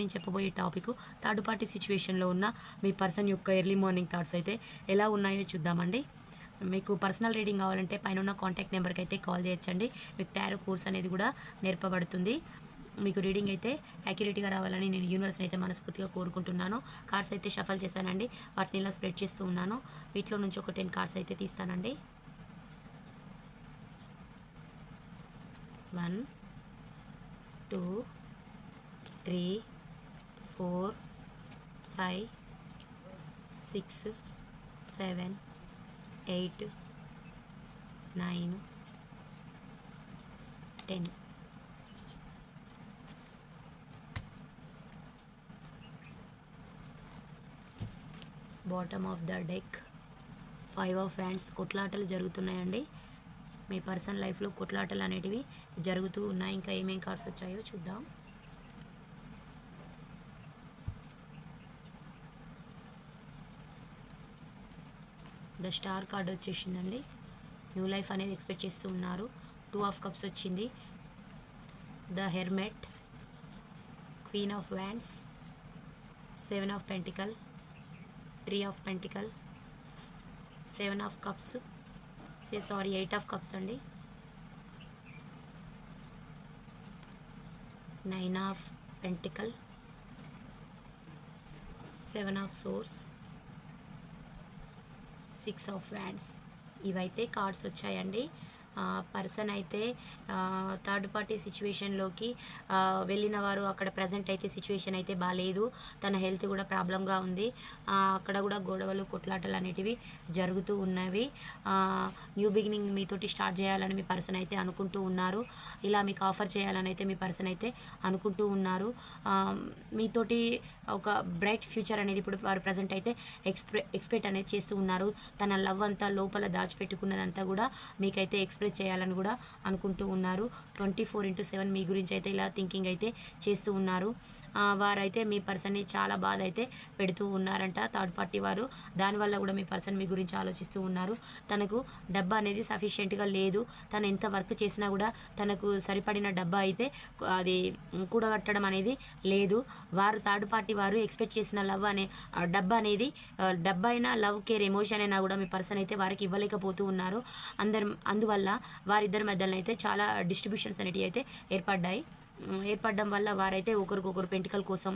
నేను చెప్పబోయే topic third party సిచ్యువేషన్లో ఉన్న మీ పర్సన్ యొక్క ఎర్లీ మార్నింగ్ థాట్స్ అయితే ఎలా ఉన్నాయో చూద్దామండి. మీకు పర్సనల్ రీడింగ్ కావాలంటే పైన ఉన్న కాంటాక్ట్ నెంబర్కి అయితే కాల్ చేయొచ్చండి. మీకు టైర్ కోర్స్ అనేది కూడా నేర్పబడుతుంది. మీకు రీడింగ్ అయితే యాక్యురేట్గా రావాలని నేను యూనివర్స్ని అయితే మనస్ఫూర్తిగా కోరుకుంటున్నాను. కార్డ్స్ అయితే షఫల్ చేశానండి. వాటిని ఇలా స్ప్రెడ్ చేస్తూ ఉన్నాను. వీటిలో నుంచి ఒక టెన్ కార్డ్స్ అయితే తీస్తానండి. One two three four five six seven eight nine ten. Bottom of the deck. Five of wands కొట్లాటలు జరుగుతున్నాయండి. మీ పర్సనల్ లైఫ్లో కొట్లాటలు అనేటివి జరుగుతూ ఉన్నాయి. ఇంకా ఏమేం కార్డ్స్ వచ్చాయో చూద్దాం. ద స్టార్ కార్డ్ వచ్చేసిందండి. న్యూ లైఫ్ అనేది ఎక్స్పెక్ట్ చేస్తూ ఉన్నారు. టూ ఆఫ్ కప్స్ వచ్చింది. The hermit queen of wands seven of pentacle three of pentacle seven of cups say sorry eight of cups అండి. Nine of pentacle seven of swords six of wands ఇవైతే cards వచ్చాయండి. Person అయితే third party సిచ్యువేషన్లోకి వెళ్ళిన వారు అక్కడ present అయితే situation అయితే బాగాలేదు తన హెల్త్ కూడా ప్రాబ్లంగా ఉంది. అక్కడ కూడా గొడవలు కొట్లాటలు అనేటివి జరుగుతూ ఉన్నవి. న్యూ బిగినింగ్ మీతోటి స్టార్ట్ చేయాలని మీ పర్సన్ అయితే అనుకుంటూ ఉన్నారు. ఇలా మీకు ఆఫర్ చేయాలని అయితే మీ పర్సన్ అయితే అనుకుంటూ ఉన్నారు. మీతోటి ఒక బ్రైట్ ఫ్యూచర్ అనేది ఇప్పుడు వారు ప్రజెంట్ అయితే ఎక్స్ప్రె ఎక్స్పెక్ట్ అనేది చేస్తూ ఉన్నారు. తన లవ్ అంతా లోపల దాచిపెట్టుకున్నదంతా కూడా మీకైతే ఎక్స్ప్రెస్ చేయాలని కూడా అనుకుంటూ ఉన్నారు. ట్వంటీ ఫోర్ ఇంటూ సెవెన్ మీ గురించి అయితే ఇలా థింకింగ్ అయితే చేస్తూ ఉన్నారు. వారైతే మీ పర్సన్ని చాలా బాధ అయితే పెడుతూ ఉన్నారంట థర్డ్ పార్టీ వారు. దానివల్ల కూడా మీ పర్సన్ మీ గురించి ఆలోచిస్తూ ఉన్నారు. తనకు డబ్బా అనేది సఫిషియెంట్గా లేదు. తను ఎంత వర్క్ చేసినా కూడా తనకు సరిపడిన డబ్బా అయితే అది కూడగట్టడం అనేది లేదు. వారు థర్డ్ పార్టీ వారు ఎక్స్పెక్ట్ చేసిన లవ్ అనే డబ్బా అనేది డబ్బా అయినా లవ్ కేర్ ఎమోషన్ అయినా కూడా మీ పర్సన్ అయితే వారికి ఇవ్వలేకపోతూ ఉన్నారు. అందరు అందువల్ల వారిద్దరి మధ్యలో అయితే చాలా డిస్ట్రిబ్యూషన్స్ అనేటివి అయితే ఏర్పడ్డాయి. ఏర్పడడం వల్ల వారైతే ఒకరికొకరు పెంటికల్ కోసం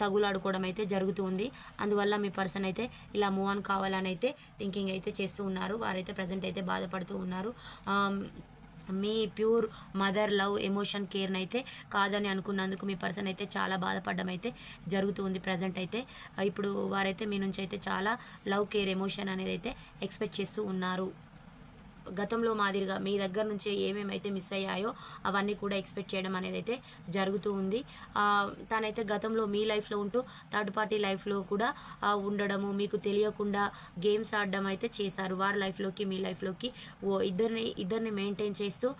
తగులాడుకోవడం అయితే జరుగుతూ ఉంది. అందువల్ల మీ పర్సన్ అయితే ఇలా మూవ్ ఆన్ కావాలని అయితే థింకింగ్ అయితే చేస్తూ ఉన్నారు. వారైతే ప్రజెంట్ అయితే బాధపడుతూ ఉన్నారు. మీ ప్యూర్ మదర్ లవ్ ఎమోషన్ కేర్ని అయితే కాదని అనుకున్నందుకు మీ పర్సన్ అయితే చాలా బాధపడడం అయితే జరుగుతూ ఉంది ప్రజెంట్ అయితే. ఇప్పుడు వారైతే మీ నుంచి అయితే చాలా లవ్ కేర్ ఎమోషన్ అనేది అయితే ఎక్స్పెక్ట్ చేస్తూ ఉన్నారు. గతంలో మాదిరిగా మీ దగ్గర నుంచి ఏమేమైతే మిస్ అయ్యాయో అవన్నీ కూడా ఎక్స్పెక్ట్ చేయడం అనేది అయితే జరుగుతూ ఉంది. తనైతే గతంలో మీ లైఫ్లో ఉంటూ థర్డ్ పార్టీ లైఫ్లో కూడా ఉండడము మీకు తెలియకుండా గేమ్స్ ఆడడం అయితే చేశారు. వారి లైఫ్లోకి మీ లైఫ్లోకి ఓ ఇద్దరిని ఇద్దరిని మెయింటైన్ చేస్తూ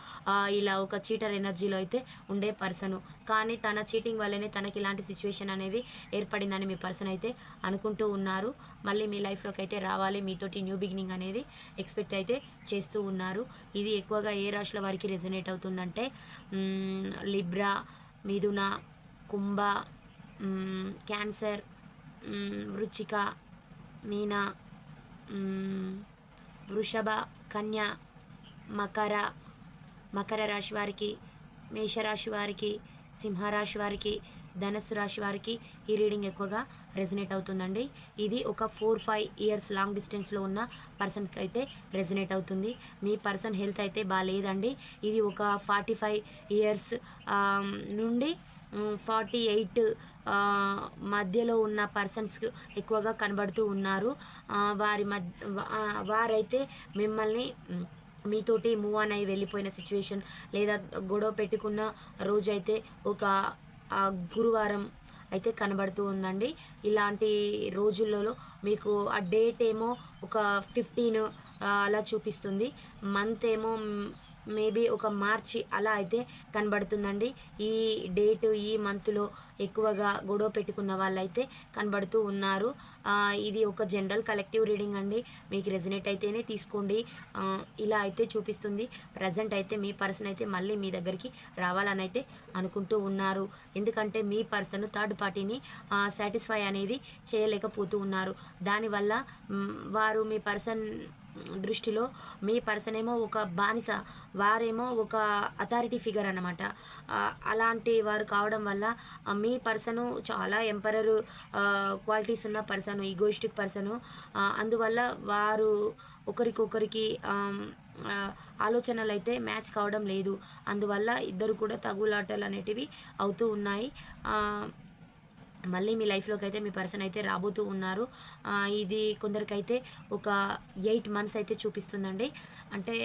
ఇలా ఒక చీటర్ ఎనర్జీలో అయితే ఉండే పర్సను కానీ తన చీటింగ్ వల్లనే తనకి ఇలాంటి సిచ్యువేషన్ అనేది ఏర్పడిందని మీ పర్సన్ అయితే అనుకుంటూ ఉన్నారు. మళ్ళీ మీ లైఫ్లోకి అయితే రావాలి. మీతోటి న్యూ బిగినింగ్ అనేది ఎక్స్పెక్ట్ అయితే చేస్తూ ఉన్నారు. ఇది ఎక్కువగా ఏ రాశుల వారికి రెజనేట్ అవుతుందంటే లిబ్రా మిథున కుంభ క్యాన్సర్ వృచ్చిక మీన వృషభ కన్య మకర మకర రాశి వారికి మేషరాశి వారికి సింహరాశి వారికి ధనస్సు రాశి వారికి ఈ రీడింగ్ ఎక్కువగా రెజినేట్ అవుతుందండి. ఇది ఒక ఫోర్ ఫైవ్ ఇయర్స్ లాంగ్ డిస్టెన్స్లో ఉన్న పర్సన్కి అయితే రెజినేట్ అవుతుంది. మీ పర్సన్ హెల్త్ అయితే బాగాలేదండి ఇది ఒక ఫార్టీ ఫైవ్ ఇయర్స్ నుండి ఫార్టీ ఎయిట్ మధ్యలో ఉన్న పర్సన్స్ ఎక్కువగా కనబడుతూ ఉన్నారు. వారి మధ్య వారైతే మిమ్మల్ని మీతోటి మూవ్ ఆన్ అయి వెళ్ళిపోయిన సిచ్యువేషన్ లేదా గొడవ పెట్టుకున్న రోజైతే ఒక గురువారం అయితే కనబడుతూ ఉందండి. ఇలాంటి రోజులలో మీకు ఆ డేట్ ఏమో ఒక ఫిఫ్టీన్ అలా చూపిస్తుంది. మంత్ ఏమో మేబీ ఒక మార్చి అలా అయితే కనబడుతుందండి. ఈ డేట్ ఈ మంత్లో ఎక్కువగా గొడవ పెట్టుకున్న వాళ్ళైతే కనబడుతూ ఉన్నారు. ఇది ఒక జనరల్ కలెక్టివ్ రీడింగ్ అండి. మీకు రెజినేట్ అయితేనే తీసుకోండి. ఇలా అయితే చూపిస్తుంది. ప్రజెంట్ అయితే మీ పర్సన్ అయితే మళ్ళీ మీ దగ్గరికి రావాలని అయితే అనుకుంటూ ఉన్నారు. ఎందుకంటే మీ పర్సన్ థర్డ్ పార్టీని సాటిస్ఫై అనేది చేయలేకపోతూ ఉన్నారు. దానివల్ల వారు మీ పర్సన్ దృష్టిలో మీ పర్సన్ ఏమో ఒక బానిస వారేమో ఒక అథారిటీ ఫిగర్ అనమాట అలాంటి వారు కావడం వల్ల మీ పర్సను చాలా ఎంపరర్ క్వాలిటీస్ ఉన్న పర్సన్ ఈగోయిస్టిక్ పర్సను అందువల్ల వారు ఒకరికొకరికి ఆలోచనలు అయితే మ్యాచ్ కావడం లేదు. అందువల్ల ఇద్దరు కూడా తగులాటలు అనేటివి అవుతూ ఉన్నాయి. మళ్ళీ మీ లైఫ్లోకి అయితే మీ పర్సన్ అయితే రాబోతూ ఉన్నారు. ఇది కొందరికైతే ఒక ఎయిట్ మంత్స్ అయితే చూపిస్తుందండి. అంటే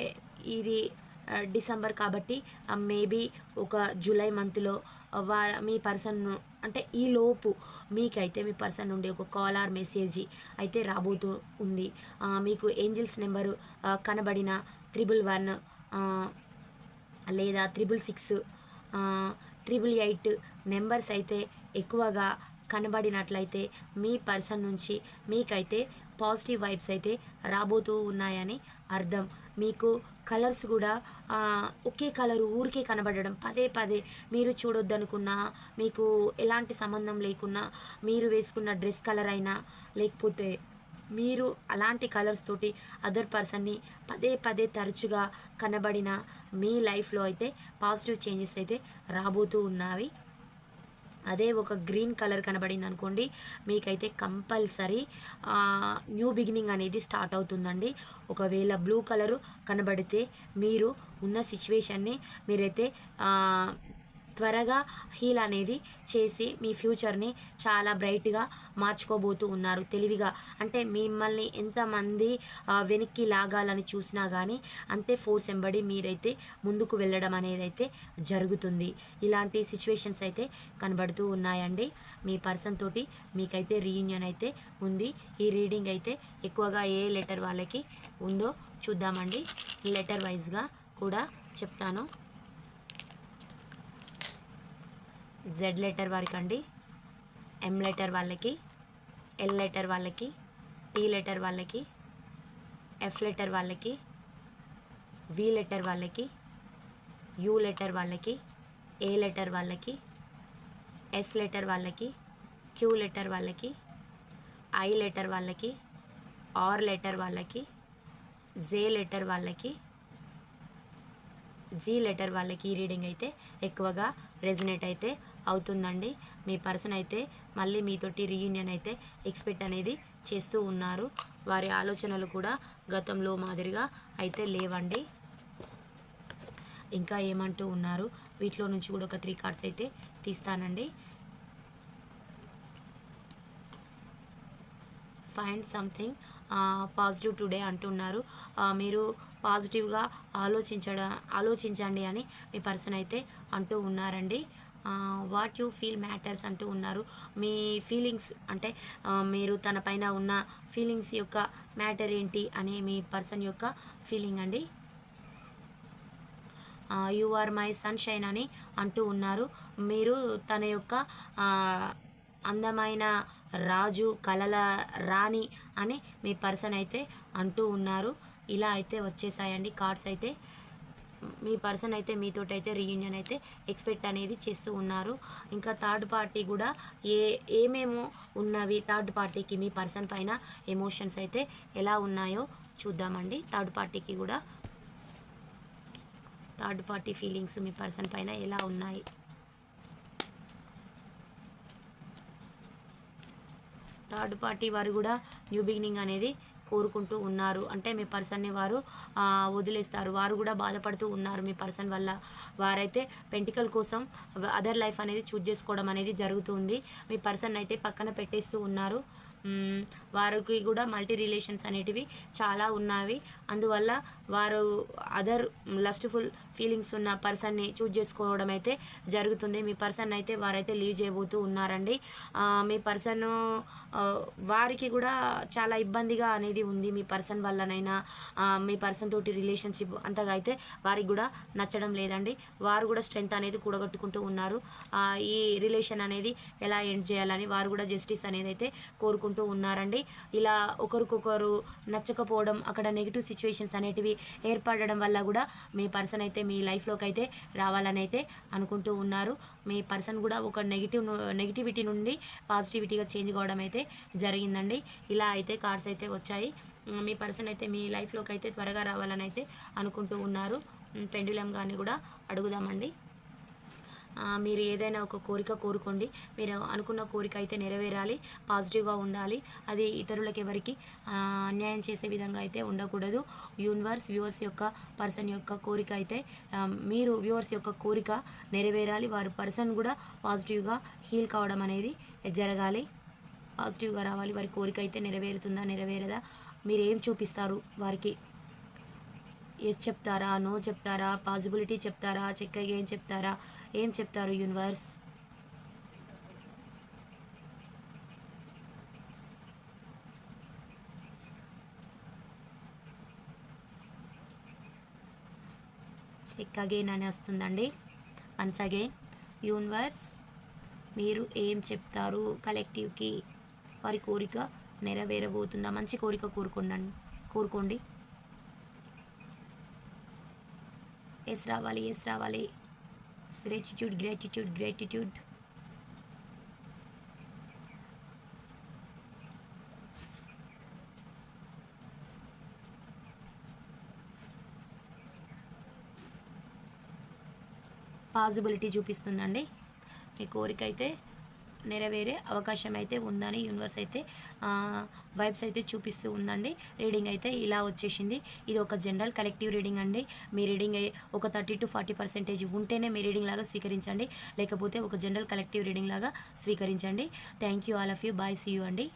ఇది డిసెంబర్ కాబట్టి మేబీ ఒక జూలై మంత్లో వా మీ పర్సన్ అంటే ఈ లోపు మీకైతే మీ పర్సన్ నుండి ఒక కాల్ ఆర్ మెసేజ్ అయితే రాబోతూ ఉంది. మీకు ఏంజిల్స్ నెంబరు కనబడిన త్రిబుల్ వన్ లేదా triple six triple eight numbers అయితే ఎక్కువగా కనబడినట్లయితే మీ పర్సన్ నుంచి మీకైతే పాజిటివ్ వైబ్స్ అయితే రాబోతూ ఉన్నాయని అర్థం. మీకు కలర్స్ కూడా ఒకే కలర్ ఊరికే కనబడడం పదే పదే మీరు చూడొద్దనుకున్నా మీకు ఎలాంటి సంబంధం లేకున్నా మీరు వేసుకున్న డ్రెస్ కలర్ అయినా లేకపోతే మీరు అలాంటి కలర్స్ తోటి అదర్ పర్సన్ని పదే పదే తరచుగా కనబడిన మీ లైఫ్లో అయితే పాజిటివ్ చేంజెస్ అయితే రాబోతూ ఉన్నవి. అదే ఒక గ్రీన్ కలర్ కనబడింది అనుకోండి మీకైతే కంపల్సరీ న్యూ బిగినింగ్ అనేది స్టార్ట్ అవుతుందండి. ఒకవేళ బ్లూ కలరు కనబడితే మీరు ఉన్న సిచ్యువేషన్ని మీరైతే త్వరగా హీల్ అనేది చేసి మీ ఫ్యూచర్ని చాలా బ్రైట్గా మార్చుకోబోతూ ఉన్నారు. తెలివిగా అంటే మిమ్మల్ని ఎంతమంది వెనక్కి లాగాలని చూసినా కానీ అంతే ఫోర్స్ ఎంబడి మీరైతే ముందుకు వెళ్ళడం అనేది అయితే జరుగుతుంది. ఇలాంటి సిచ్యువేషన్స్ అయితే కనబడుతూ ఉన్నాయండి. మీ పర్సన్ తోటి మీకైతే రీయూనియన్ అయితే ఉంది. ఈ రీడింగ్ అయితే ఎక్కువగా ఏ లెటర్ వాళ్ళకి ఉందో చూద్దామండి. లెటర్ వైజ్గా కూడా చెప్తాను. జెడ్ లెటర్ వారికి అండి ఎం లెటర్ వాళ్ళకి ఎల్ లెటర్ వాళ్ళకి టీ లెటర్ వాళ్ళకి ఎఫ్ లెటర్ వాళ్ళకి వి లెటర్ వాళ్ళకి యూ లెటర్ వాళ్ళకి ఏ లెటర్ వాళ్ళకి ఎస్ లెటర్ వాళ్ళకి క్యూ లెటర్ వాళ్ళకి ఐ లెటర్ వాళ్ళకి ఆర్ లెటర్ వాళ్ళకి జే లెటర్ వాళ్ళకి జీ లెటర్ వాళ్ళకి ఈ రీడింగ్ అయితే ఎక్కువగా రెజినేట్ అయితే అవుతుందండి. మీ పర్సన్ అయితే మళ్ళీ మీతోటి రీయూనియన్ అయితే ఎక్స్పెక్ట్ అనేది చేస్తూ ఉన్నారు. వారి ఆలోచనలు కూడా గతంలో మాదిరిగా అయితే లేవండి. ఇంకా ఏమంటూ ఉన్నారు? వీటిలో నుంచి కూడా ఒక త్రీ కార్డ్స్ అయితే తీస్తానండి. ఫైండ్ సంథింగ్ పాజిటివ్ టుడే అంటున్నారు. మీరు పాజిటివ్గా ఆలోచించడం ఆలోచించండి అని మీ పర్సన్ అయితే అంటూ ఉన్నారండి. వాట్ యూ ఫీల్ మ్యాటర్స్ అంటూ ఉన్నారు. మీ ఫీలింగ్స్ అంటే మీరు తన పైన ఉన్న ఫీలింగ్స్ యొక్క మ్యాటర్ ఏంటి అని మీ పర్సన్ యొక్క ఫీలింగ్ అండి. యు ఆర్ మై సన్షైన్ అని అంటూ ఉన్నారు. మీరు తన యొక్క అందమైన రాజు కలల రాణి అని మీ పర్సన్ అయితే అంటూ ఉన్నారు. ఇలా అయితే వచ్చేసాయండి. కార్డ్స్ అయితే మీ పర్సన్ అయితే మీతోటి అయితే రీయూనియన్ అయితే ఎక్స్పెక్ట్ అనేది చేస్తూ ఉన్నారు. ఇంకా థర్డ్ పార్టీ కూడా ఏ ఏమేమో ఉన్నవి థర్డ్ పార్టీకి మీ పర్సన్ పైన ఎమోషన్స్ అయితే ఎలా ఉన్నాయో చూద్దామండి. థర్డ్ పార్టీకి కూడా థర్డ్ పార్టీ ఫీలింగ్స్ మీ పర్సన్ పైన ఎలా ఉన్నాయి? థర్డ్ పార్టీ వారు కూడా న్యూ బిగినింగ్ అనేది కోరుకుంటూ ఉన్నారు. అంటే మీ పర్సన్ని వారు వదిలేస్తారు. వారు కూడా బాధపడుతూ ఉన్నారు మీ పర్సన్ వల్ల. వారైతే పెంటికల్ కోసం అదర్ లైఫ్ అనేది చూజ్ చేసుకోవడం అనేది జరుగుతుంది. మీ పర్సన్ అయితే పక్కన పెట్టేస్తూ ఉన్నారు. వారికి కూడా మల్టీ రిలేషన్స్ అనేటివి చాలా ఉన్నవి. అందువల్ల వారు అదర్ లస్ట్ఫుల్ ఫీలింగ్స్ ఉన్న పర్సన్ని చూజ్ చేసుకోవడం అయితే జరుగుతుంది. మీ పర్సన్ అయితే వారైతే లీవ్ చేయబోతూ ఉన్నారండి. మీ పర్సన్ వారికి కూడా చాలా ఇబ్బందిగా అనేది ఉంది మీ పర్సన్ వల్లనైనా. మీ పర్సన్ తోటి రిలేషన్షిప్ అంతగా అయితే వారికి కూడా నచ్చడం లేదండి. వారు కూడా స్ట్రెంత్ అనేది కూడగట్టుకుంటూ ఉన్నారు. ఈ రిలేషన్ అనేది ఎలా ఎండ్ చేయాలని వారు కూడా జస్టిస్ అనేది అయితే కోరుకుంటూ ఉన్నారండి. ఇలా ఒకరికొకరు నచ్చకపోవడం అక్కడ నెగిటివ్ సిచ్యువేషన్స్ అనేటివి ఏర్పడడం వల్ల కూడా మీ పర్సన్ అయితే మీ లైఫ్లోకి అయితే రావాలని అయితే అనుకుంటూ ఉన్నారు. మీ పర్సన్ కూడా ఒక నెగిటివ్ నెగిటివిటీ నుండి పాజిటివిటీగా చేంజ్ కావడం అయితే జరిగిందండి. ఇలా అయితే కార్డ్స్ అయితే వచ్చాయి. మీ పర్సన్ అయితే మీ లైఫ్లోకి అయితే త్వరగా రావాలని అయితే అనుకుంటూ ఉన్నారు. పెండులం కానీ కూడా అడుగుదామండి. మీరు ఏదైనా ఒక కోరిక కోరుకోండి. మీరు అనుకున్న కోరిక అయితే నెరవేరాలి పాజిటివ్గా ఉండాలి. అది ఇతరులకు ఎవరికి అన్యాయం చేసే విధంగా అయితే ఉండకూడదు. యూనివర్స్ వ్యూవర్స్ యొక్క పర్సన్ యొక్క కోరిక అయితే మీరు వ్యూవర్స్ యొక్క కోరిక నెరవేరాలి. వారు పర్సన్ కూడా పాజిటివ్గా హీల్ కావడం అనేది జరగాలి. పాజిటివ్గా రావాలి. వారి కోరిక అయితే నెరవేరుతుందా నెరవేరదా? మీరు ఏం చూపిస్తారు వారికి? ఎస్ చెప్తారా నో చెప్తారా పాజిబిలిటీ చెప్తారా చెక్ ఏం చెప్తారా ఏం చెప్తారు యూనివర్స్ చెక్ అగైన్ అని వస్తుందండి. వన్స్ అగైన్ యూనివర్స్ మీరు ఏం చెప్తారు కలెక్టివ్కి వారి కోరిక నెరవేరబోతుందా? మంచి కోరిక కోరుకోండి కోరుకోండి. ఎస్ రావాలి ఎస్ రావాలి. గ్రేటిట్యూడ్ గ్రేటిట్యూడ్ గ్రేటిట్యూడ్ పాజిబిలిటీ చూపిస్తుందండి. మీ కోరిక అయితే నెరవేరే అవకాశం అయితే ఉందని యూనివర్స్ అయితే వైబ్స్ అయితే చూపిస్తూ ఉందండి. రీడింగ్ అయితే ఇలా వచ్చేసింది. ఇది ఒక జనరల్ కలెక్టివ్ రీడింగ్ అండి. మీ రీడింగ్ ఒక థర్టీ టు ఫార్టీ పర్సెంటేజ్ ఉంటేనే మీ రీడింగ్ లాగా స్వీకరించండి. లేకపోతే ఒక జనరల్ కలెక్టివ్ రీడింగ్ లాగా స్వీకరించండి. Thank you all of you bye see you అండి.